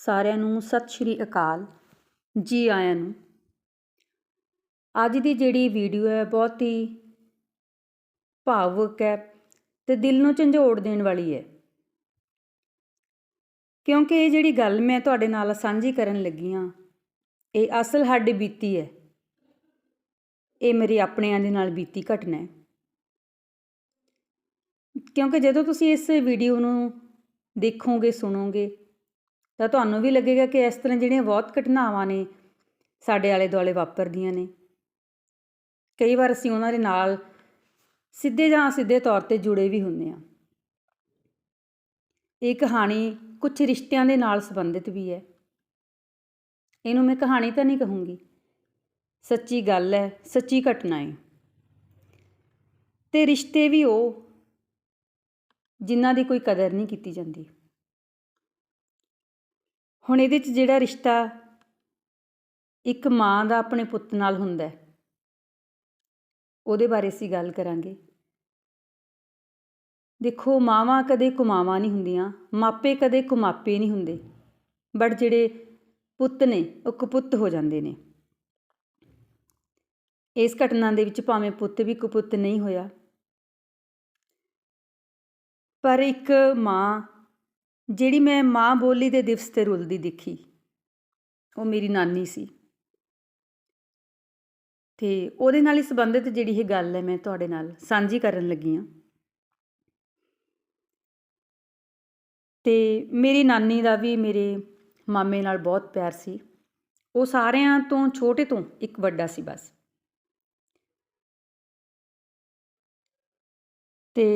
ਸਾਰਿਆਂ ਨੂੰ ਸਤਿ ਸ਼੍ਰੀ ਅਕਾਲ। ਜੀ ਆਇਆਂ ਨੂੰ। ਅੱਜ ਦੀ ਜਿਹੜੀ ਵੀਡੀਓ ਹੈ ਬਹੁਤ ਹੀ ਭਾਵੁਕ ਹੈ ਤੇ ਦਿਲ ਨੂੰ ਝੰਜੋੜ ਦੇਣ ਵਾਲੀ ਹੈ। ਕਿਉਂਕਿ ਇਹ ਜਿਹੜੀ ਗੱਲ ਮੈਂ ਤੁਹਾਡੇ ਨਾਲ ਸਾਂਝੀ ਕਰਨ ਲੱਗੀ ਹਾਂ, ਇਹ ਅਸਲ ਸਾਡੀ ਬੀਤੀ ਹੈ। ਇਹ ਮੇਰੇ ਆਪਣਿਆਂ ਦੇ ਨਾਲ ਬੀਤੀ ਘਟਨਾ ਹੈ। ਕਿਉਂਕਿ ਜਦੋਂ ਤੁਸੀਂ ਇਸ ਵੀਡੀਓ ਨੂੰ ਦੇਖੋਗੇ, ਸੁਣੋਗੇ ਤਾਂ ਤੁਹਾਨੂੰ ਵੀ ਲੱਗੇਗਾ ਕਿ ਇਸ ਤਰ੍ਹਾਂ ਜਿਹੜੀਆਂ ਬਹੁਤ ਘਟਨਾਵਾਂ ਨੇ ਸਾਡੇ ਆਲੇ ਦੁਆਲੇ ਵਾਪਰਦੀਆਂ ਨੇ। ਕਈ ਵਾਰ ਅਸੀਂ ਉਹਨਾਂ ਦੇ ਨਾਲ ਸਿੱਧੇ ਜਾਂ ਅਸਿੱਧੇ ਤੌਰ ਤੇ ਜੁੜੇ ਵੀ ਹੁੰਦੇ ਹਾਂ। ਇਹ ਕਹਾਣੀ ਕੁਝ ਰਿਸ਼ਤਿਆਂ ਦੇ ਨਾਲ ਸੰਬੰਧਿਤ ਵੀ ਹੈ। ਇਹਨੂੰ ਮੈਂ ਕਹਾਣੀ ਤਾਂ ਨਹੀਂ ਕਹੂੰਗੀ। ਸੱਚੀ ਗੱਲ ਹੈ, ਸੱਚੀ ਘਟਨਾ ਹੈ। ਤੇ ਰਿਸ਼ਤੇ ਵੀ ਉਹ ਜਿਨ੍ਹਾਂ ਦੀ ਕੋਈ ਕਦਰ ਨਹੀਂ ਕੀਤੀ ਜਾਂਦੀ। ਹੁਣ ਇਹਦੇ 'ਚ ਜਿਹੜਾ ਰਿਸ਼ਤਾ ਇੱਕ ਮਾਂ ਦਾ ਆਪਣੇ ਪੁੱਤ ਨਾਲ ਹੁੰਦਾ ਹੈ, ਉਹਦੇ ਬਾਰੇ ਅਸੀਂ ਗੱਲ ਕਰਾਂਗੇ। ਦੇਖੋ, ਮਾਵਾਂ ਕਦੇ ਕੁਮਾਵਾਂ ਨਹੀਂ ਹੁੰਦੀਆਂ, ਮਾਪੇ ਕਦੇ ਕੁਮਾਪੇ ਨਹੀਂ ਹੁੰਦੇ ਬਟ ਜਿਹੜੇ ਪੁੱਤ ਨੇ, ਉਹ ਕਪੁੱਤ ਹੋ ਜਾਂਦੇ ਨੇ। ਇਸ ਘਟਨਾ ਦੇ ਵਿੱਚ ਭਾਵੇਂ ਪੁੱਤ ਵੀ ਕਪੁੱਤ ਨਹੀਂ ਹੋਇਆ, ਪਰ ਇੱਕ ਮਾਂ ਜਿਹੜੀ ਮੈਂ ਮਾਂ ਬੋਲੀ ਦੇ ਦਿਵਸ ਤੇ ਰੁਲਦੀ ਦੇਖੀ, ਉਹ ਮੇਰੀ ਨਾਨੀ ਸੀ। ਤੇ ਉਹਦੇ ਨਾਲ ਹੀ ਸੰਬੰਧਿਤ ਜਿਹੜੀ ਇਹ ਗੱਲ ਹੈ, ਮੈਂ ਤੁਹਾਡੇ ਨਾਲ ਸਾਂਝੀ ਕਰਨ ਲੱਗੀ ਹਾਂ। ਤੇ ਮੇਰੀ ਨਾਨੀ ਦਾ ਵੀ ਮੇਰੇ ਮਾਮੇ ਨਾਲ ਬਹੁਤ ਪਿਆਰ ਸੀ। ਉਹ ਸਾਰਿਆਂ ਤੋਂ ਛੋਟੇ ਤੋਂ ਇੱਕ ਵੱਡਾ ਸੀ ਬਸ। ਤੇ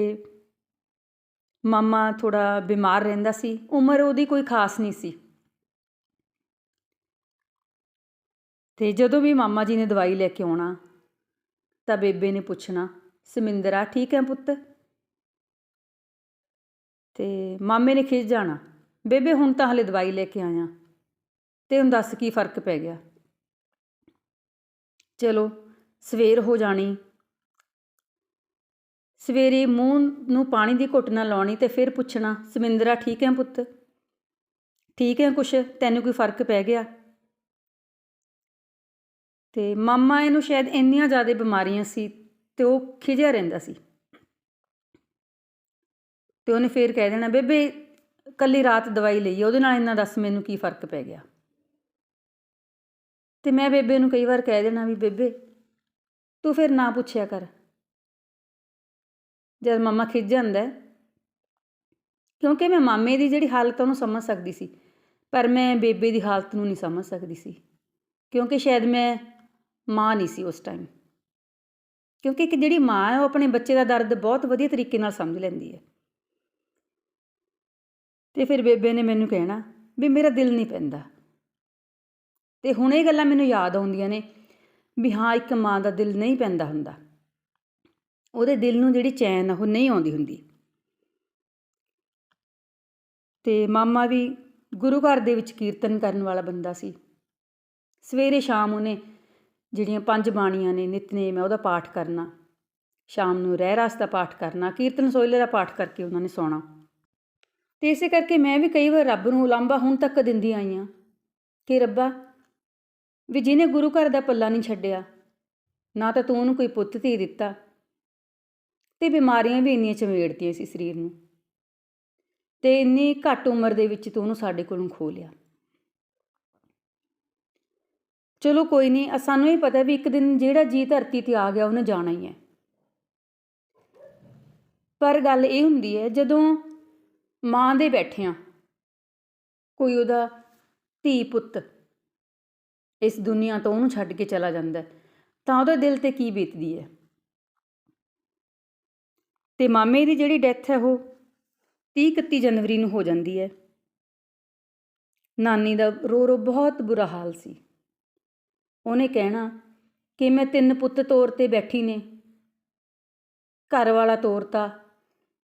ਮਾਮਾ ਥੋੜਾ ਬਿਮਾਰ ਰਹਿੰਦਾ ਸੀ, ਉਮਰ ਉਹਦੀ ਕੋਈ ਖਾਸ ਨਹੀਂ ਸੀ। ਤੇ ਜਦੋਂ ਵੀ ਮਾਮਾ ਜੀ ਨੇ ਦਵਾਈ ਲੈ ਕੇ ਆਉਣਾ, ਤਾਂ ਬੇਬੇ ਨੇ ਪੁੱਛਣਾ, ਸਮਿੰਦਰਾ, ਠੀਕ ਹੈ ਪੁੱਤ? ਤੇ ਮਾਮੇ ਨੇ ਖਿੱਚ ਜਾਣਾ, ਬੇਬੇ, ਹੁਣ ਤਾਂ ਹਲੇ ਦਵਾਈ ਲੈ ਕੇ ਆਇਆ। ਤੇ ਹੁਣ ਦੱਸ ਕੀ ਫ਼ਰਕ ਪੈ ਗਿਆ? ਚਲੋ, ਸਵੇਰ ਹੋ ਜਾਣੀ ਸਵੇਰੇ ਮੂੰਹ ਨੂੰ ਪਾਣੀ ਦੀ ਘੁੱਟ ਨਾਲ ਲਾਉਣੀ ਤੇ ਫਿਰ ਪੁੱਛਣਾ, ਸਮਿੰਦਰਾ, ਠੀਕ ਹੈ ਪੁੱਤ? ਠੀਕ ਹੈ ਕੁਛ ਤੈਨੂੰ ਕੋਈ ਫ਼ਰਕ ਪੈ ਗਿਆ? ਤੇ ਮਾਮਾ ਇਹਨੂੰ ਸ਼ਾਇਦ ਇੰਨੀਆਂ ਜ਼ਿਆਦਾ ਬਿਮਾਰੀਆਂ ਸੀ ਤੇ ਉਹ ਖਿਜਿਆ ਰਹਿੰਦਾ ਸੀ। ਤੇ ਉਹਨੇ ਫੇਰ ਕਹਿ ਦੇਣਾ, ਬੇਬੇ, ਕੱਲੀ ਰਾਤ ਦਵਾਈ ਲਈ ਉਹਦੇ ਨਾਲ ਇੰਨਾ ਦੱਸ ਮੈਨੂੰ ਕੀ ਫ਼ਰਕ ਪੈ ਗਿਆ? ਤੇ ਮੈਂ ਬੇਬੇ ਨੂੰ ਕਈ ਵਾਰ ਕਹਿ ਦੇਣਾ ਵੀ, ਬੇਬੇ, ਤੂੰ ਫਿਰ ਨਾ ਪੁੱਛਿਆ ਕਰ। ਜਦ ਮਮਾ ਖਿੱਚ ਜਾਂਦਾ ਕਿਉਂਕਿ ਮੈਂ ਮਾਮੇ ਦੀ ਜਿਹੜੀ ਹਾਲਤ ਉਹਨੂੰ ਸਮਝ ਸਕਦੀ ਸੀ। ਪਰ ਮੈਂ ਬੇਬੇ ਦੀ ਹਾਲਤ ਨੂੰ ਨਹੀਂ ਸਮਝ ਸਕਦੀ ਸੀ। ਕਿਉਂਕਿ ਸ਼ਾਇਦ ਮੈਂ ਮਾਂ ਨਹੀਂ ਸੀ ਉਸ ਟਾਈਮ ਕਿਉਂਕਿ ਇੱਕ ਜਿਹੜੀ ਮਾਂ ਹੈ, ਉਹ ਆਪਣੇ ਬੱਚੇ ਦਾ ਦਰਦ ਬਹੁਤ ਵਧੀਆ ਤਰੀਕੇ ਨਾਲ ਸਮਝ ਲੈਂਦੀ ਹੈ। ਤੇ ਫਿਰ ਬੇਬੇ ਨੇ ਮੈਨੂੰ ਕਹਿਣਾ ਵੀ ਮੇਰਾ ਦਿਲ ਨਹੀਂ ਪੈਂਦਾ। ਤੇ ਹੁਣ ਇਹ ਗੱਲਾਂ ਮੈਨੂੰ ਯਾਦ ਆਉਂਦੀਆਂ ਨੇ ਵੀ ਹਾਂ, ਇੱਕ ਮਾਂ ਦਾ ਦਿਲ ਨਹੀਂ ਪੈਂਦਾ ਹੁੰਦਾ। ਉਹਦੇ ਦਿਲ ਨੂੰ ਜਿਹੜੀ ਚੈਨ ਉਹ ਨਹੀਂ ਆਉਂਦੀ ਹੁੰਦੀ। ਤੇ ਮਾਮਾ ਵੀ ਗੁਰੂ ਘਰ ਦੇ ਵਿੱਚ ਕੀਰਤਨ ਕਰਨ ਵਾਲਾ ਬੰਦਾ ਸੀ। ਸਵੇਰੇ ਸ਼ਾਮ ਉਹਨੇ ਜਿਹੜੀਆਂ ਪੰਜ ਬਾਣੀਆਂ ਨੇ, ਨਿਤਨੇਮ ਹੈ ਉਹਦਾ ਪਾਠ ਕਰਨਾ। ਸ਼ਾਮ ਨੂੰ ਰਹਿ ਰਸ ਦਾ ਪਾਠ ਕਰਨਾ, ਕੀਰਤਨ ਸੋਇਲੇ ਦਾ ਪਾਠ ਕਰਕੇ ਉਹਨਾਂ ਨੇ ਸੌਣਾ। ਤੇ ਇਸੇ ਕਰਕੇ ਮੈਂ ਵੀ ਕਈ ਵਾਰ ਰੱਬ ਨੂੰ ਉਲਾਂਭਾ ਹੁਣ ਤੱਕ ਦਿੰਦੀ ਆਈ ਆ ਕਿ ਰੱਬਾ, ਵੀ ਜਿਹਨੇ ਗੁਰੂ ਘਰ ਦਾ ਪੱਲਾ ਨਹੀਂ ਛੱਡਿਆ, ਨਾ ਤਾਂ ਤੂੰ ਉਹਨੂੰ ਕੋਈ ਪੁੱਤ ਧੀ ਦਿੱਤਾ ਤੇ ਬਿਮਾਰੀਆਂ ਵੀ ਇੰਨੀਆਂ ਚਮੇੜਦੀਆਂ ਸੀ ਸਰੀਰ ਨੂੰ। ਤੇ ਇੰਨੀ ਘੱਟ ਉਮਰ ਦੇ ਵਿੱਚ ਤੂੰ ਉਹਨੂੰ ਸਾਡੇ ਕੋਲੋਂ ਖੋ ਲਿਆ। ਚਲੋ ਕੋਈ ਨਹੀਂ ਸਾਨੂੰ ਇਹ ਪਤਾ ਵੀ ਇੱਕ ਦਿਨ ਜਿਹੜਾ ਜੀ ਧਰਤੀ ਤੇ ਆ ਗਿਆ ਉਹਨੇ ਜਾਣਾ ਹੀ ਹੈ। ਪਰ ਗੱਲ ਇਹ ਹੁੰਦੀ ਹੈ, ਜਦੋਂ ਮਾਂ ਦੇ ਬੈਠਿਆਂ ਕੋਈ ਉਹਦਾ ਧੀ ਪੁੱਤ ਇਸ ਦੁਨੀਆ ਤੋਂ ਉਹਨੂੰ ਛੱਡ ਕੇ ਚਲਾ ਜਾਂਦਾ ਤਾਂ ਉਹਦਾ ਦਿਲ ਤੇ ਕੀ ਬੀਤਦੀ ਹੈ? ਤੇ ਮਾਮੇ ਦੀ ਜਿਹੜੀ ਡੈਥ ਹੈ ਉਹ 30 31 ਜਨਵਰੀ ਨੂੰ ਹੋ ਜਾਂਦੀ ਹੈ। ਨਾਨੀ ਦਾ ਰੋ ਰੋ ਬਹੁਤ ਬੁਰਾ ਹਾਲ ਸੀ। ਉਹਨੇ ਕਹਿਣਾ ਕਿ ਮੈਂ ਤਿੰਨ ਪੁੱਤ ਤੌਰ ਤੇ ਬੈਠੀ ਨੇ। ਘਰ ਵਾਲਾ ਤੋਰਤਾ,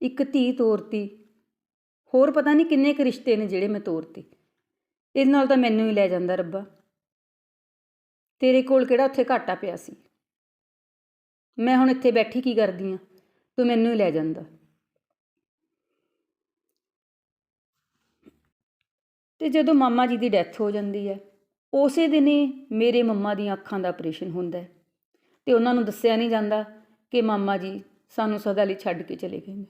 ਇੱਕ ਧੀ ਤੋਰਤੀ। ਹੋਰ ਪਤਾ ਨਹੀਂ ਕਿੰਨੇ ਕੁ ਰਿਸ਼ਤੇ ਨੇ ਜਿਹੜੇ ਮੈਂ ਤੋਰਤੇ। ਇਹਦੇ ਨਾਲ ਤਾਂ ਮੈਨੂੰ ਹੀ ਲੈ ਜਾਂਦਾ ਰੱਬਾ। ਤੇਰੇ ਕੋਲ ਕਿਹੜਾ ਉੱਥੇ ਘਾਟਾ ਪਿਆ ਸੀ? ਮੈਂ ਹੁਣ ਇੱਥੇ ਬੈਠੀ ਕੀ ਕਰਦੀ ਆ? ਤੂੰ ਮੈਨੂੰ ਹੀ ਲੈ ਜਾਂਦਾ। ਤੇ ਜਦੋਂ ਮਾਮਾ ਜੀ ਦੀ ਡੈਥ ਹੋ ਜਾਂਦੀ ਹੈ, ਉਸੇ ਦਿਨ ਹੀ ਮੇਰੇ ਮੰਮਾ ਦੀਆਂ ਅੱਖਾਂ ਦਾ ਆਪਰੇਸ਼ਨ ਹੁੰਦਾ ਹੈ। ਤੇ ਉਹਨਾਂ ਨੂੰ ਦੱਸਿਆ ਨਹੀਂ ਜਾਂਦਾ ਕਿ ਮਾਮਾ ਜੀ ਸਾਨੂੰ ਸਦਾ ਲਈ ਛੱਡ ਕੇ ਚਲੇ ਗਏ ਨੇ।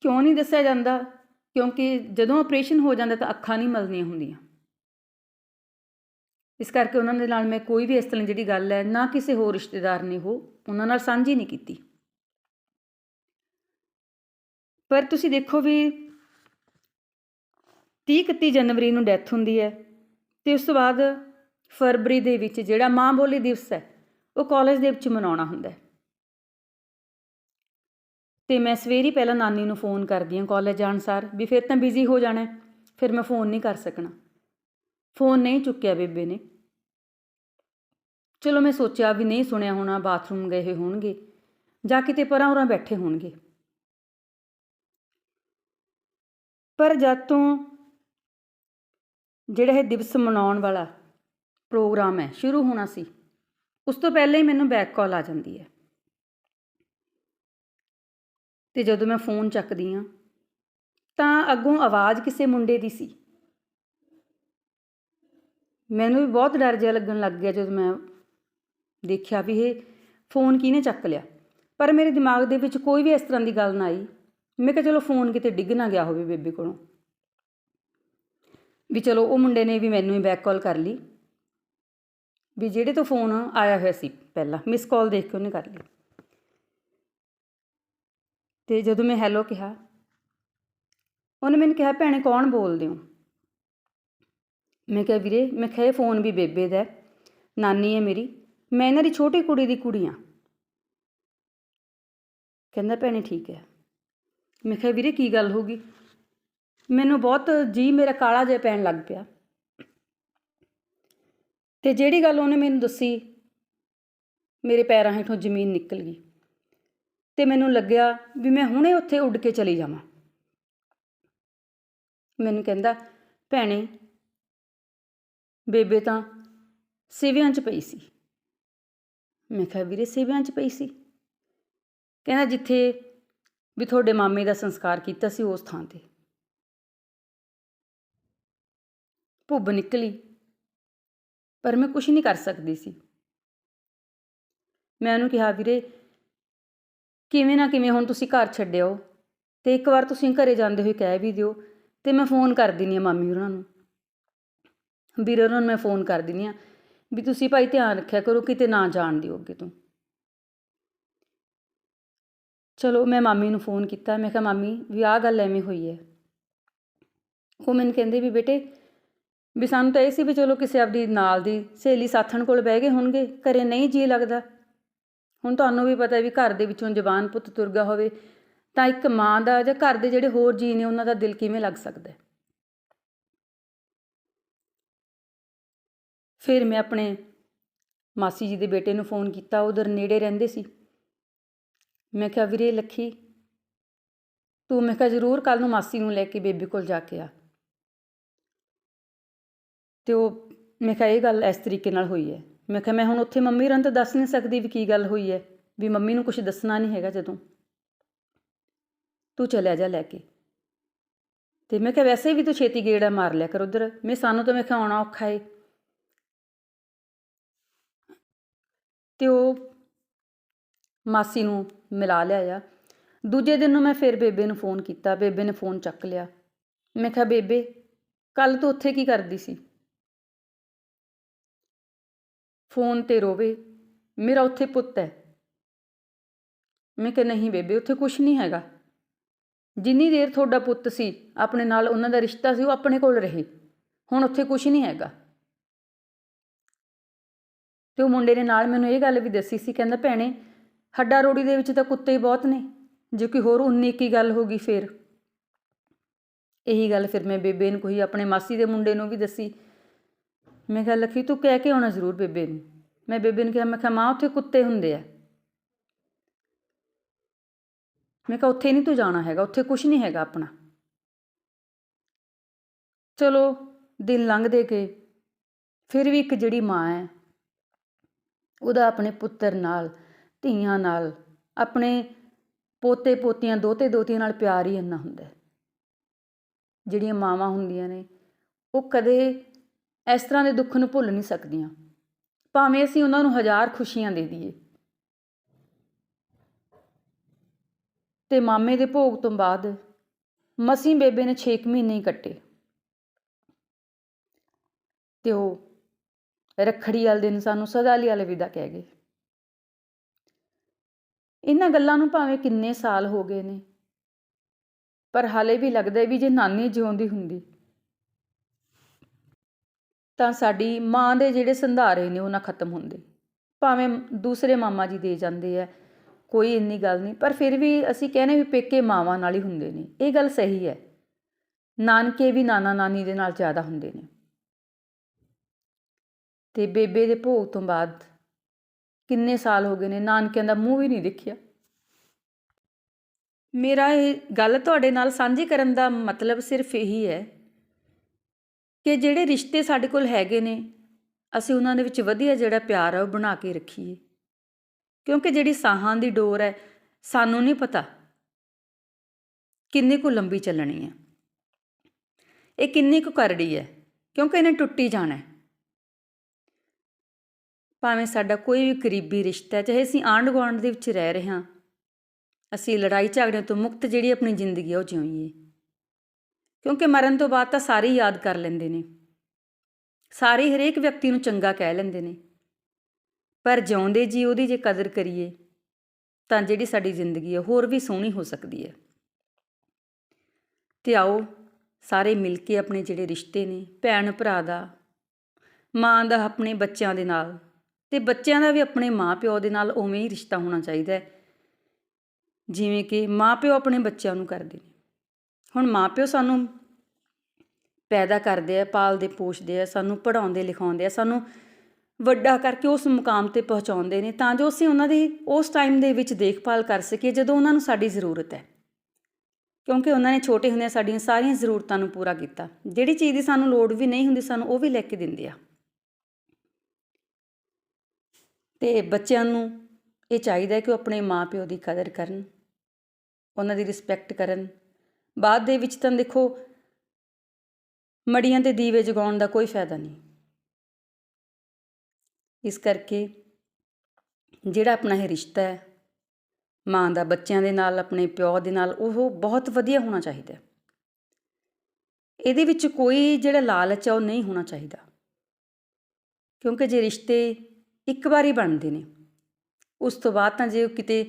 ਕਿਉਂ ਨਹੀਂ ਦੱਸਿਆ ਜਾਂਦਾ? ਕਿਉਂਕਿ ਜਦੋਂ ਆਪਰੇਸ਼ਨ ਹੋ ਜਾਂਦਾ ਤਾਂ ਅੱਖਾਂ ਨਹੀਂ ਮਲਦੀਆਂ ਹੁੰਦੀਆਂ। ਇਸ ਕਰਕੇ ਉਹਨਾਂ ਦੇ ਨਾਲ ਮੈਂ ਕੋਈ ਵੀ ਇਸ ਤਰ੍ਹਾਂ ਜਿਹੜੀ ਗੱਲ ਹੈ, ਨਾ ਕਿਸੇ ਹੋਰ ਰਿਸ਼ਤੇਦਾਰ ਨੇ ਉਹ ਉਹਨਾਂ ਨਾਲ ਸਾਂਝੀ ਨਹੀਂ ਕੀਤੀ। ਪਰ ਤੁਸੀਂ ਦੇਖੋ ਵੀ 30 31 ਜਨਵਰੀ ਨੂੰ ਡੈਥ ਹੁੰਦੀ ਹੈ ਤੇ ਉਸ ਤੋਂ ਬਾਅਦ ਫਰਵਰੀ ਦੇ ਵਿੱਚ ਜਿਹੜਾ ਮਾਂ ਬੋਲੀ ਦਿਵਸ ਹੈ, ਉਹ ਕਾਲਜ ਦੇ ਵਿੱਚ ਮਨਾਉਣਾ ਹੁੰਦਾ ਹੈ। ਤੇ ਮੈਂ ਸਵੇਰੇ ਪਹਿਲਾਂ ਨਾਨੀ ਨੂੰ ਫੋਨ ਕਰਦੀ ਹਾਂ ਕਾਲਜ ਜਾਣ ਸਾਰ ਵੀ ਫਿਰ ਤਾਂ ਬਿਜ਼ੀ ਹੋ ਜਾਣਾ, ਫਿਰ ਮੈਂ ਫੋਨ ਨਹੀਂ ਕਰ ਸਕਣਾ। ਫੋਨ ਨਹੀਂ ਚੁੱਕਿਆ ਬੇਬੇ ਨੇ। ਚਲੋ ਮੈਂ ਸੋਚਿਆ ਵੀ ਨਹੀਂ ਸੁਣਿਆ ਹੋਣਾ, ਬਾਥਰੂਮ ਗਏ ਹੋਏ ਹੋਣਗੇ, ਜਾਂ ਕਿਤੇ ਪਰਾਂ ਉਰਾਂ ਬੈਠੇ ਹੋਣਗੇ। ਪਰ ਜਦ ਤੋਂ ਜਿਹੜਾ ਇਹ ਦਿਵਸ ਮਨਾਉਣ ਵਾਲਾ ਪ੍ਰੋਗਰਾਮ ਹੈ, ਸ਼ੁਰੂ ਹੋਣਾ ਸੀ, ਉਸ ਤੋਂ ਪਹਿਲਾਂ ਹੀ ਮੈਨੂੰ ਬੈਕ ਕਾਲ ਆ ਜਾਂਦੀ ਹੈ। ਤੇ ਜਦੋਂ ਮੈਂ ਫੋਨ ਚੱਕਦੀ ਆ ਤਾਂ ਅੱਗੋਂ ਆਵਾਜ਼ ਕਿਸੇ ਮੁੰਡੇ ਦੀ ਸੀ। ਮੈਨੂੰ ਵੀ ਬਹੁਤ ਡਰ ਜਿਹਾ ਲੱਗਣ ਲੱਗ ਗਿਆ ਜਦੋਂ ਮੈਂ ਦੇਖਿਆ ਵੀ ਇਹ ਫੋਨ ਕਿਹਨੇ ਚੱਕ ਲਿਆ। ਪਰ ਮੇਰੇ ਦਿਮਾਗ ਦੇ ਵਿੱਚ ਕੋਈ ਵੀ ਇਸ ਤਰ੍ਹਾਂ ਦੀ ਗੱਲ ਨਾ ਆਈ। ਮੈਂ ਕਿਹਾ ਚਲੋ ਫੋਨ ਕਿਤੇ ਡਿੱਗ ਨਾ ਗਿਆ ਹੋਵੇ ਬੇਬੇ ਕੋਲੋਂ। ਵੀ ਚਲੋ ਉਹ ਮੁੰਡੇ ਨੇ ਵੀ ਮੈਨੂੰ ਹੀ ਬੈਕ ਕਾਲ ਕਰ ਲਈ। ਵੀ ਜਿਹੜੇ ਤੋਂ ਫੋਨ ਆਇਆ ਹੋਇਆ ਸੀ ਪਹਿਲਾਂ ਮਿਸ ਕਾਲ ਦੇਖ ਕੇ ਉਹਨੇ ਕਰ ਲਈ ਤੇ ਜਦੋਂ ਮੈਂ ਹੈਲੋ ਕਿਹਾ, ਉਹਨੇ ਮੈਨੂੰ ਕਿਹਾ, ਭੈਣੇ ਕੌਣ ਬੋਲਦੇ ਹੋ? ਮੈਂ ਕਿਹਾ, ਵੀਰੇ, ਮੈਂ ਕਿਹਾ ਇਹ ਫੋਨ ਵੀ ਬੇਬੇ ਦਾ ਨਾਨੀ ਹੈ ਮੇਰੀ। ਮੈਂ ਇਹਨਾਂ ਦੀ ਛੋਟੀ ਕੁੜੀ ਦੀ ਕੁੜੀ ਹਾਂ। ਕਹਿੰਦਾ ਭੈਣੇ ਠੀਕ ਹੈ। ਮੈਂ ਕਿਹਾ ਵੀਰੇ ਕੀ ਗੱਲ ਹੋ ਗਈ? ਮੈਨੂੰ ਬਹੁਤ ਜੀ ਮੇਰਾ ਕਾਲਾ ਜਿਹਾ ਪੈਣ ਲੱਗ ਪਿਆ। ਤੇ ਜਿਹੜੀ ਗੱਲ ਉਹਨੇ ਮੈਨੂੰ ਦੱਸੀ, ਮੇਰੇ ਪੈਰਾਂ ਹੇਠੋਂ ਜ਼ਮੀਨ ਨਿਕਲ ਗਈ। ਤੇ ਮੈਨੂੰ ਲੱਗਿਆ ਵੀ ਮੈਂ ਹੁਣੇ ਉੱਥੇ ਉੱਡ ਕੇ ਚਲੀ ਜਾਵਾਂ। ਮੈਨੂੰ ਕਹਿੰਦਾ, ਭੈਣੇ, ਬੇਬੇ ਤਾਂ ਸਿਵਿਆਂ 'ਚ ਪਈ ਸੀ। ਮੈਂ ਕਿਹਾ ਵੀਰੇ ਸੇਵਿਆਂ 'ਚ ਪਈ ਸੀ। ਕਹਿੰਦਾ ਜਿੱਥੇ ਵੀ ਤੁਹਾਡੇ ਮਾਮੇ ਦਾ ਸੰਸਕਾਰ ਕੀਤਾ ਸੀ ਉਸ ਥਾਂ ਤੇ। ਭੁੱਬ ਨਿਕਲੀ। ਪਰ ਮੈਂ ਕੁਝ ਨਹੀਂ ਕਰ ਸਕਦੀ ਸੀ। ਮੈਂ ਉਹਨੂੰ ਕਿਹਾ, ਵੀਰੇ, ਕਿਵੇਂ ਨਾ ਕਿਵੇਂ ਹੁਣ ਤੁਸੀਂ ਘਰ ਛੱਡਿਓ ਤੇ ਇੱਕ ਵਾਰ ਤੁਸੀਂ ਘਰੇ ਜਾਂਦੇ ਹੋਏ ਕਹਿ ਵੀ ਦਿਓ ਤੇ ਮੈਂ ਫੋਨ ਕਰ ਦਿੰਨੀ ਆ ਮਾਮੀ ਉਹਨਾਂ ਨੂੰ। ਵੀਰੇ ਉਹਨਾਂ ਨੂੰ ਮੈਂ ਫੋਨ ਕਰ ਦਿੰਨੀ ਆ ਵੀ ਤੁਸੀਂ ਭਾਈ ਧਿਆਨ ਰੱਖਿਆ ਕਰੋ, ਕਿਤੇ ਨਾ ਜਾਣ ਦਿਓ ਅੱਗੇ ਤੋਂ। ਚਲੋ, ਮੈਂ ਮਾਮੀ ਨੂੰ ਫੋਨ ਕੀਤਾ, ਮੈਂ ਕਿਹਾ, ਮਾਮੀ, ਵੀ ਆਹ ਗੱਲ ਐਵੇਂ ਹੋਈ ਹੈ। ਉਹ ਮੈਨੂੰ ਕਹਿੰਦੇ ਵੀ, ਬੇਟੇ, ਵੀ ਸਾਨੂੰ ਤਾਂ ਇਹ ਸੀ ਵੀ ਚਲੋ ਕਿਸੇ ਆਪਦੀ ਨਾਲ ਦੀ ਸਹੇਲੀ ਸਾਥਣ ਕੋਲ ਬਹਿ ਗਏ ਹੋਣਗੇ, ਘਰੇ ਨਹੀਂ ਜੀ ਲੱਗਦਾ। ਹੁਣ ਤੁਹਾਨੂੰ ਵੀ ਪਤਾ ਵੀ ਘਰ ਦੇ ਵਿੱਚੋਂ ਜਵਾਨ ਪੁੱਤ ਤੁਰਗਾ ਹੋਵੇ, ਤਾਂ ਇੱਕ ਮਾਂ ਦਾ ਜਾਂ ਘਰ ਦੇ ਜਿਹੜੇ ਹੋਰ ਜੀ ਨੇ, ਉਹਨਾਂ ਦਾ ਦਿਲ ਕਿਵੇਂ ਲੱਗ ਸਕਦਾ ਫਿਰ ਮੈਂ ਆਪਣੇ ਮਾਸੀ ਜੀ ਦੇ ਬੇਟੇ ਨੂੰ ਫੋਨ ਕੀਤਾ ਉਧਰ ਨੇੜੇ ਰਹਿੰਦੇ ਸੀ। ਮੈਂ ਕਿਹਾ, ਵੀਰੇ, ਲੱਖੀ, ਤੂੰ? ਮੈਂ ਕਿਹਾ, ਜ਼ਰੂਰ ਕੱਲ ਨੂੰ ਮਾਸੀ ਨੂੰ ਲੈ ਕੇ ਬੇਬੀ ਕੋਲ ਜਾ ਕੇ ਆ। ਤੇ ਉਹ, ਮੈਂ ਕਿਹਾ, ਇਹ ਗੱਲ ਇਸ ਤਰੀਕੇ ਨਾਲ ਹੋਈ ਹੈ। ਮੈਂ ਕਿਹਾ, ਮੈਂ ਹੁਣ ਉੱਥੇ ਮੰਮੀ ਰਾਂ ਤਾਂ ਦੱਸ ਨਹੀਂ ਸਕਦੀ ਵੀ ਕੀ ਗੱਲ ਹੋਈ ਹੈ, ਵੀ ਮੰਮੀ ਨੂੰ ਕੁਝ ਦੱਸਣਾ ਨਹੀਂ ਹੈਗਾ ਜਦੋਂ। ਤੂੰ ਚਲਿਆ ਜਾ ਲੈ ਕੇ। ਤੇ ਮੈਂ ਕਿਹਾ, ਵੈਸੇ ਵੀ ਤੂੰ ਛੇਤੀ ਗੇੜਾ ਮਾਰ ਲਿਆ ਕਰ ਉਧਰ। ਮੈਂ, ਸਾਨੂੰ ਤਾਂ ਮੈਂ ਕਿਹਾ ਆਉਣਾ ਔਖਾ ਏ। ਤੇ ਉਹ ਮਾਸੀ ਨੂੰ ਮਿਲਾ ਲਿਆਇਆ। ਦੂਜੇ ਦਿਨ ਨੂੰ ਮੈਂ ਫਿਰ ਬੇਬੇ ਨੂੰ ਫੋਨ ਕੀਤਾ। ਬੇਬੇ ਨੇ ਫੋਨ ਚੱਕ ਲਿਆ। ਮੈਂ ਕਿਹਾ, ਬੇਬੇ ਕੱਲ ਤੂੰ ਉੱਥੇ ਕੀ ਕਰਦੀ ਸੀ? ਫੋਨ ਤੇ ਰੋਵੇ। ਮੇਰਾ ਉੱਥੇ ਪੁੱਤ ਹੈ। ਮੈਂ ਕਿਹਾ, ਨਹੀਂ ਬੇਬੇ, ਉੱਥੇ ਕੁਝ ਨਹੀਂ ਹੈਗਾ। ਜਿੰਨੀ ਦੇਰ ਤੁਹਾਡਾ ਪੁੱਤ ਸੀ, ਆਪਣੇ ਨਾਲ ਉਹਨਾਂ ਦਾ ਰਿਸ਼ਤਾ ਸੀ, ਉਹ ਆਪਣੇ ਕੋਲ ਰਹੇ। ਹੁਣ ਉੱਥੇ ਕੁਝ ਨਹੀਂ ਹੈਗਾ। ਤੇ ਉਹ ਮੁੰਡੇ ਨੇ ਨਾਲ ਮੈਨੂੰ ਇਹ ਗੱਲ ਵੀ ਦੱਸੀ ਸੀ, ਕਹਿੰਦਾ ਭੈਣੇ ਹੱਡਾ ਰੋੜੀ ਦੇ ਵਿੱਚ ਤਾਂ ਕੁੱਤੇ ਹੀ ਬਹੁਤ ਨੇ, ਜੇ ਕੋਈ ਹੋਰ 19 ਕੀ ਗੱਲ ਹੋ ਗਈ ਫੇਰ। ਇਹੀ ਗੱਲ ਫਿਰ ਮੈਂ ਬੇਬੇ ਨੂੰ ਕਹੀ, ਆਪਣੇ ਮਾਸੀ ਦੇ ਮੁੰਡੇ ਨੂੰ ਵੀ ਦੱਸੀ। ਮੈਂ ਕਿਹਾ, ਲਖੀ ਤੂੰ ਕਹਿ ਕੇ ਆਉਣਾ ਜ਼ਰੂਰ ਬੇਬੇ ਨੂੰ। ਮੈਂ ਬੇਬੇ ਨੂੰ ਕਿਹਾ, ਮੈਂ ਕਿਹਾ, ਮਾਂ, ਉੱਥੇ ਕੁੱਤੇ ਹੁੰਦੇ ਆ। ਮੈਂ ਕਿਹਾ, ਉੱਥੇ ਨਹੀਂ ਤੂੰ ਜਾਣਾ ਹੈਗਾ, ਉੱਥੇ ਕੁਝ ਨਹੀਂ ਹੈਗਾ ਆਪਣਾ। ਚਲੋ, ਦਿਨ ਲੰਘਦੇ ਗਏ। ਫਿਰ ਵੀ ਇੱਕ ਜਿਹੜੀ ਮਾਂ ਹੈ ਉਹਦਾ ਆਪਣੇ ਪੁੱਤਰ ਨਾਲ, ਧੀਆਂ ਨਾਲ, ਆਪਣੇ ਪੋਤੇ ਪੋਤੀਆਂ ਦੋਤੇ ਦੋਤੀਆਂ ਨਾਲ ਪਿਆਰ ਹੀ ਇੰਨਾ ਹੁੰਦਾ ਜਿਹੜੀਆਂ ਮਾਵਾਂ ਹੁੰਦੀਆਂ ਨੇ, ਉਹ ਕਦੇ ਇਸ ਤਰ੍ਹਾਂ ਦੇ ਦੁੱਖ ਨੂੰ ਭੁੱਲ ਨਹੀਂ ਸਕਦੀਆਂ। ਭਾਵੇਂ ਅਸੀਂ ਉਹਨਾਂ ਨੂੰ ਹਜ਼ਾਰ ਖੁਸ਼ੀਆਂ ਦੇ ਦਈਏ। ਤੇ ਮਾਮੇ ਦੇ ਭੋਗ ਤੋਂ ਬਾਅਦ ਮਸੀਂ ਬੇਬੇ ਨੇ 6 ਮਹੀਨੇ ਹੀ ਕੱਟੇ। ਤੇ ਉਹ ਰੱਖੜੀ ਵਾਲੇ ਦਿਨ ਸਾਨੂੰ ਸਦਾ ਲਈ ਅਲਵਿਦਾ ਕਹਿ ਗਏ। ਇਹਨਾਂ ਗੱਲਾਂ ਨੂੰ ਭਾਵੇਂ ਕਿੰਨੇ ਸਾਲ ਹੋ ਗਏ ਨੇ, ਪਰ ਹਾਲੇ ਵੀ ਲੱਗਦਾ ਵੀ ਜੇ ਨਾਨੀ ਜਿਉਂਦੀ ਹੁੰਦੀ, ਤਾਂ ਸਾਡੀ ਮਾਂ ਦੇ ਜਿਹੜੇ ਸੰਧਾਰੇ ਨੇ ਉਹ ਨਾ ਖਤਮ ਹੁੰਦੇ। ਭਾਵੇਂ ਦੂਸਰੇ ਮਾਮਾ ਜੀ ਦੇ ਜਾਂਦੇ ਆ, ਕੋਈ ਇੰਨੀ ਗੱਲ ਨਹੀਂ, ਪਰ ਫਿਰ ਵੀ ਅਸੀਂ ਕਹਿੰਦੇ ਵੀ ਪੇਕੇ ਮਾਵਾਂ ਨਾਲ ਹੀ ਹੁੰਦੇ ਨੇ। ਇਹ ਗੱਲ ਸਹੀ ਹੈ। ਨਾਨਕੇ ਵੀ ਨਾਨਾ ਨਾਨੀ ਦੇ ਨਾਲ ਜ਼ਿਆਦਾ ਹੁੰਦੇ ਨੇ। ਤੇ ਬੇਬੇ ਦੇ ਭੋਗ ਤੋਂ ਬਾਅਦ ਕਿੰਨੇ ਸਾਲ ਹੋ ਗਏ ਨੇ, ਨਾਨਕਿਆਂ ਦਾ ਮੂੰਹ ਵੀ ਨਹੀਂ ਦੇਖਿਆ। ਮੇਰਾ ਇਹ ਗੱਲ ਤੁਹਾਡੇ ਨਾਲ ਸਾਂਝੀ ਕਰਨ ਦਾ ਮਤਲਬ ਸਿਰਫ ਇਹੀ ਹੈ ਕਿ ਜਿਹੜੇ ਰਿਸ਼ਤੇ ਸਾਡੇ ਕੋਲ ਹੈਗੇ ਨੇ, ਅਸੀਂ ਉਹਨਾਂ ਦੇ ਵਿੱਚ ਵਧੀਆ ਜਿਹੜਾ ਪਿਆਰ ਆ ਉਹ ਬਣਾ ਕੇ ਰੱਖੀਏ। ਕਿਉਂਕਿ ਜਿਹੜੀ ਸਾਹਾਂ ਦੀ ਡੋਰ ਹੈ, ਸਾਨੂੰ ਨਹੀਂ ਪਤਾ ਕਿੰਨੀ ਕੁ ਲੰਬੀ ਚੱਲਣੀ ਹੈ। ਇਹ ਕਿੰਨੀ ਕੁ ਕਰੜੀ ਹੈ, ਕਿਉਂਕਿ ਇਹਨੇ ਟੁੱਟੀ ਜਾਣਾ ਹੈ। ਭਾਵੇਂ ਸਾਡਾ ਕੋਈ ਵੀ ਕਰੀਬੀ ਰਿਸ਼ਤਾ ਹੈ, ਚਾਹੇ ਅਸੀਂ ਆਂਢ ਗੁਆਂਢ ਦੇ ਵਿੱਚ ਰਹਿ ਰਹੇ ਹਾਂ, ਅਸੀਂ ਲੜਾਈ ਝਗੜਿਆਂ ਤੋਂ ਮੁਕਤ ਜਿਹੜੀ ਆਪਣੀ ਜ਼ਿੰਦਗੀ ਹੈ, ਉਹ ਜਿਉਈਏ। ਕਿਉਂਕਿ ਮਰਨ ਤੋਂ ਬਾਅਦ ਤਾਂ ਸਾਰੇ ਯਾਦ ਕਰ ਲੈਂਦੇ ਨੇ। ਸਾਰੇ ਹਰੇਕ ਵਿਅਕਤੀ ਨੂੰ ਚੰਗਾ ਕਹਿ ਲੈਂਦੇ ਨੇ। ਪਰ ਜਿਉਂਦੇ ਜੀ ਉਹਦੀ ਜੇ ਕਦਰ ਕਰੀਏ, ਤਾਂ ਜਿਹੜੀ ਸਾਡੀ ਜ਼ਿੰਦਗੀ ਹੈ ਹੋਰ ਵੀ ਸੋਹਣੀ ਹੋ ਸਕਦੀ ਹੈ। ਤੇ ਆਓ ਸਾਰੇ ਮਿਲ ਕੇ ਆਪਣੇ ਜਿਹੜੇ ਰਿਸ਼ਤੇ ਨੇ ਭੈਣ ਭਰਾ ਦਾ, ਮਾਂ ਦਾ, ਆਪਣੇ ਬੱਚਿਆਂ ਦੇ ਨਾਲ ਤੇ ਬੱਚਿਆਂ ਦਾ ਵੀ ਆਪਣੇ ਮਾਪਿਓ ਦੇ ਨਾਲ ਉਵੇਂ ਹੀ ਰਿਸ਼ਤਾ ਹੋਣਾ ਚਾਹੀਦਾ ਹੈ। ਜਿਵੇਂ ਕਿ ਮਾਪਿਓ ਆਪਣੇ ਬੱਚਿਆਂ ਨੂੰ ਕਰਦੇ ਨੇ। ਹੁਣ ਮਾਪਿਓ ਸਾਨੂੰ ਪੈਦਾ ਕਰਦੇ ਆ, ਪਾਲਦੇ, ਪੋਸ਼ਦੇ ਆ, ਸਾਨੂੰ ਪੜਾਉਂਦੇ ਲਿਖਾਉਂਦੇ ਆ, ਸਾਨੂੰ ਵੱਡਾ ਕਰਕੇ ਉਸ ਮੁਕਾਮ ਤੇ ਪਹੁੰਚਾਉਂਦੇ ਨੇ ਤਾਂ ਜੋ ਅਸੀਂ ਉਹਨਾਂ ਦੀ ਉਸ ਟਾਈਮ ਦੇ ਵਿੱਚ ਦੇਖਭਾਲ ਕਰ ਸਕੀਏ ਜਦੋਂ ਉਹਨਾਂ ਨੂੰ ਸਾਡੀ ਜ਼ਰੂਰਤ ਹੈ। ਕਿਉਂਕਿ ਉਹਨਾਂ ਨੇ ਛੋਟੇ ਹੁੰਦਿਆਂ ਸਾਡੀਆਂ ਸਾਰੀਆਂ ਜ਼ਰੂਰਤਾਂ ਨੂੰ ਪੂਰਾ ਕੀਤਾ। ਜਿਹੜੀ ਚੀਜ਼ ਦੀ ਸਾਨੂੰ ਲੋੜ ਵੀ ਨਹੀਂ ਹੁੰਦੀ, ਸਾਨੂੰ ਉਹ ਵੀ ਲੈ ਕੇ ਦਿੰਦੇ ਆ। ਤੇ ਬੱਚਿਆਂ ਨੂੰ ਇਹ ਚਾਹੀਦਾ ਹੈ ਕਿ ਉਹ ਆਪਣੇ ਮਾਪਿਓ ਦੀ ਕਦਰ ਕਰਨ, ਉਹਨਾਂ ਦੀ ਰਿਸਪੈਕਟ ਕਰਨ। ਬਾਅਦ ਦੇ ਵਿੱਚ ਤਾਂ ਦੇਖੋ, ਮੜੀਆਂ ਤੇ ਦੀਵੇ ਜਗਾਉਣ ਦਾ ਕੋਈ ਫਾਇਦਾ ਨਹੀਂ। ਇਸ ਕਰਕੇ ਜਿਹੜਾ ਆਪਣਾ ਇਹ ਰਿਸ਼ਤਾ ਹੈ, ਮਾਂ ਦਾ, ਬੱਚਿਆਂ ਦੇ ਨਾਲ, ਆਪਣੇ ਪਿਓ ਦੇ ਨਾਲ, ਉਹ ਬਹੁਤ ਵਧੀਆ ਹੋਣਾ ਚਾਹੀਦਾ ਇਹਦੇ ਵਿੱਚ ਕੋਈ ਜਿਹੜਾ ਲਾਲਚ ਆ, ਉਹ ਨਹੀਂ ਹੋਣਾ ਚਾਹੀਦਾ। ਕਿਉਂਕਿ ਜੇ ਰਿਸ਼ਤੇ ਇੱਕ ਵਾਰੀ ਬਣਦੇ ਨੇ। ਉਸ ਤੋਂ ਬਾਅਦ ਤਾਂ ਜੇ ਕਿਤੇ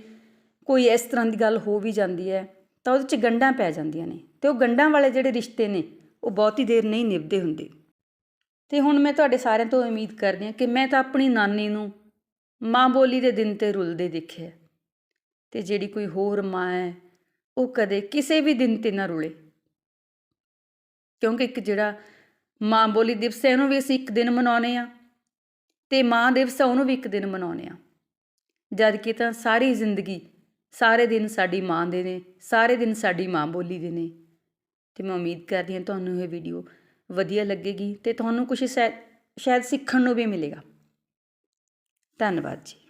ਕੋਈ ਇਸ ਤਰ੍ਹਾਂ ਦੀ ਗੱਲ ਹੋ ਵੀ ਜਾਂਦੀ ਹੈ, ਤਾਂ ਉਹਦੇ 'ਚ ਗੰਢਾਂ ਪੈ ਜਾਂਦੀਆਂ ਨੇ। ਤੇ ਉਹ ਗੰਢਾਂ ਵਾਲੇ ਜਿਹੜੇ ਰਿਸ਼ਤੇ ਨੇ, ਉਹ ਬਹੁਤੀ ਦੇਰ ਨਹੀਂ ਨਿਭਦੇ ਹੁੰਦੇ। ਤੇ ਹੁਣ ਮੈਂ ਤੁਹਾਡੇ ਸਾਰਿਆਂ ਤੋਂ ਉਮੀਦ ਕਰਦੀ ਹਾਂ ਕਿ ਮੈਂ ਤਾਂ ਆਪਣੀ ਨਾਨੀ ਨੂੰ ਮਾਂ ਬੋਲੀ ਦੇ ਦਿਨ ਤੇ ਰੁਲਦੇ ਦੇਖਿਆ ਤੇ ਜਿਹੜੀ ਕੋਈ ਹੋਰ ਮਾਂ ਹੈ, ਉਹ ਕਦੇ ਕਿਸੇ ਵੀ ਦਿਨ ਤੇ ਨਾ ਰੁਲੇ। ਕਿਉਂਕਿ ਇੱਕ ਜਿਹੜਾ ਮਾਂ ਬੋਲੀ ਦਿਵਸ ਹੈ, ਉਹਨੂੰ ਵੀ ਅਸੀਂ ਇੱਕ ਦਿਨ ਮਨਾਉਨੇ ਆ ਤੇ ਮਾਂ ਦਿਵਸ ਆ ਉਹਨੂੰ ਵੀ ਇੱਕ ਦਿਨ ਮਨਾਉਨੇ ਆ ਜਦ ਕਿ ਤਾਂ ਸਾਰੀ ਜ਼ਿੰਦਗੀ, ਸਾਰੇ ਦਿਨ ਸਾਡੀ ਮਾਂ ਦੇ ਨੇ, ਸਾਰੇ ਦਿਨ ਸਾਡੀ ਮਾਂ ਬੋਲੀ ਦੇ ਨੇ। ਤੇ ਮੈਂ ਉਮੀਦ ਕਰਦੀ ਹਾਂ ਤੁਹਾਨੂੰ ਇਹ ਵੀਡੀਓ ਵਧੀਆ ਲੱਗੇਗੀ ਤੇ ਤੁਹਾਨੂੰ ਕੁਝ ਸ਼ਾਇਦ ਸਿੱਖਣ ਨੂੰ ਵੀ ਮਿਲੇਗਾ। ਧੰਨਵਾਦ ਜੀ।